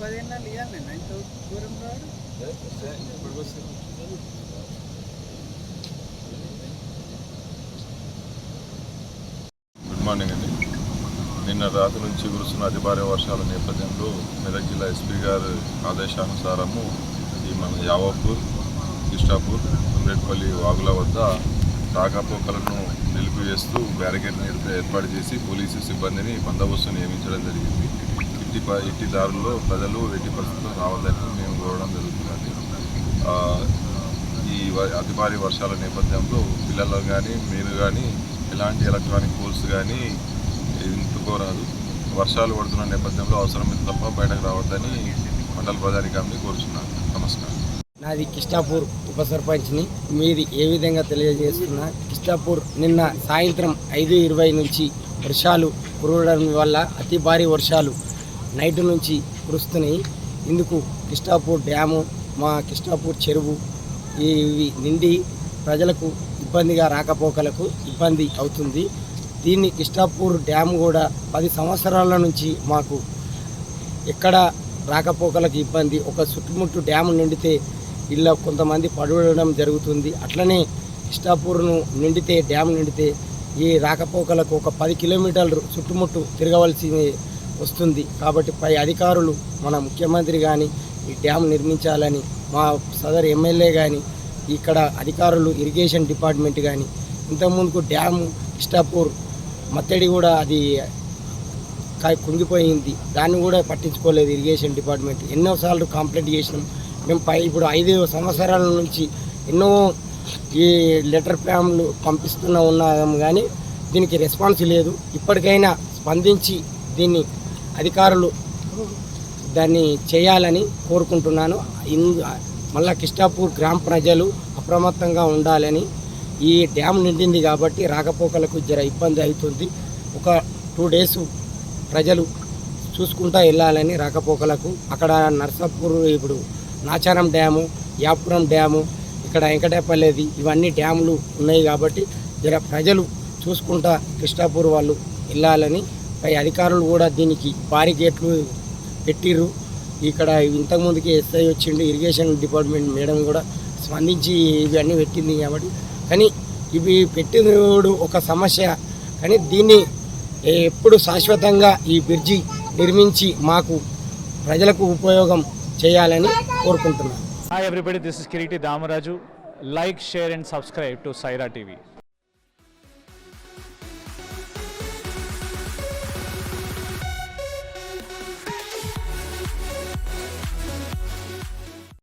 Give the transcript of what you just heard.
పదిహేను నెలలు ఇవ్వాలి నేను. ఇంత దూరం రాడు గుడ్ మార్నింగ్ అండి. నిన్న రాత్రి నుంచి కురుస్తున్న అతి భారీ వర్షాల నేపథ్యంలో మెదక్ జిల్లా ఎస్పీ గారి ఆదేశానుసారము ఈ మన యావాపూర్ కిష్టాపూర్ అమరేట్పల్లి వాగుల వద్ద రాకపోకలను నిలిపివేస్తూ బ్యారికేడ్ ఏర్పాటు చేసి పోలీసు సిబ్బందిని బందోబస్తు నియమించడం జరిగింది. ఎట్టి ఎట్టి దారుల్లో ప్రజలు ఎట్టి పరిస్థితుల్లో రావాలని మేము కోరడం జరుగుతుంది ఈ అతి భారీ వర్షాల నేపథ్యంలో పిల్లలు కానీ మీరు కానీ ఎలాంటి ఎలక్ట్రానిక్ పోల్స్ కానీ ఇంటుకోరాదు వర్షాలు పడుతున్న నేపథ్యంలో అవసరమైతే తప్ప బయటకు రావద్దని మండల ప్రజానికాన్ని కోరుచున్నాను. నమస్కారం. నాది కిష్టాపూర్ ఉప సర్పంచ్ని మీది ఏ విధంగా తెలియజేస్తున్నా కిష్టాపూర్ నిన్న సాయంత్రం ఐదు ఇరవై నుంచి వర్షాలు కురవడం వల్ల అతి భారీ వర్షాలు నైట్ నుంచి కురుస్తున్నాయి. ఇందుకు కిష్టాపూర్ డ్యాము మా కిష్టాపూర్ చెరువు ఇవి నిండి ప్రజలకు ఇబ్బందిగా రాకపోకలకు ఇబ్బంది అవుతుంది. దీన్ని కిష్టాపూర్ డ్యామ్ కూడా పది సంవత్సరాల నుంచి మాకు ఎక్కడ రాకపోకలకు ఇబ్బంది. ఒక చుట్టుముట్టు డ్యామ్ నిండితే ఇలా కొంతమంది పడవడం జరుగుతుంది. అట్లనే ఇష్టాపూర్ను నిండితే డ్యామ్ నిండితే ఈ రాకపోకలకు ఒక పది కిలోమీటర్లు చుట్టుముట్టు తిరగవలసి వస్తుంది. కాబట్టి పై అధికారులు మన ముఖ్యమంత్రి కానీ ఈ డ్యామ్ నిర్మించాలని మా సదర్ ఎమ్మెల్యే కానీ ఇక్కడ అధికారులు ఇరిగేషన్ డిపార్ట్మెంట్ కానీ ఇంతకుముందుకు డ్యామ్ ఇష్టాపూర్ మత్తడి కూడా అది కుంగిపోయింది. దాన్ని కూడా పట్టించుకోలేదు ఇరిగేషన్ డిపార్ట్మెంట్. ఎన్నోసార్లు కంప్లైంట్ చేసినాం. మేము పై ఇప్పుడు ఐదు సంవత్సరాల నుంచి ఎన్నో ఈ లెటర్ ప్యామ్లు పంపిస్తున్న ఉన్నాము కానీ దీనికి రెస్పాన్స్ లేదు. ఇప్పటికైనా స్పందించి దీన్ని అధికారులు దాన్ని చేయాలని కోరుకుంటున్నాను. మళ్ళా కిష్టాపూర్ గ్రామ ప్రజలు అప్రమత్తంగా ఉండాలని ఈ డ్యామ్ నిండింది కాబట్టి రాకపోకలకు జర ఇబ్బంది అవుతుంది. ఒక టూ డేస్ ప్రజలు చూసుకుంటా వెళ్ళాలని రాకపోకలకు అక్కడ నర్సాపూర్ ఇప్పుడు నాచారం డ్యాము యాపురం డ్యాము ఇక్కడ వెంకటేపల్లిది ఇవన్నీ డ్యాములు ఉన్నాయి కాబట్టి జర ప్రజలు చూసుకుంటా కృష్ణాపూర్ వాళ్ళు వెళ్ళాలని పై అధికారులు కూడా దీనికి భారీ గేట్లు పెట్టిర్రు. ఇక్కడ ఇంతకుముందుకి ఎస్ఐ వచ్చిండు ఇరిగేషన్ డిపార్ట్మెంట్ మేడం కూడా స్పందించి ఇవన్నీ పెట్టింది కాబట్టి. కానీ ఇవి పెట్టినప్పుడు ఒక సమస్య. కానీ దీన్ని ఎప్పుడు శాశ్వతంగా ఈ బ్రిడ్జి నిర్మించి మాకు ప్రజలకు ఉపయోగం చేయాలని కోరుకుంటున్నాను. Hi everybody this is Kiriti Damaraju like share and subscribe to Saira TV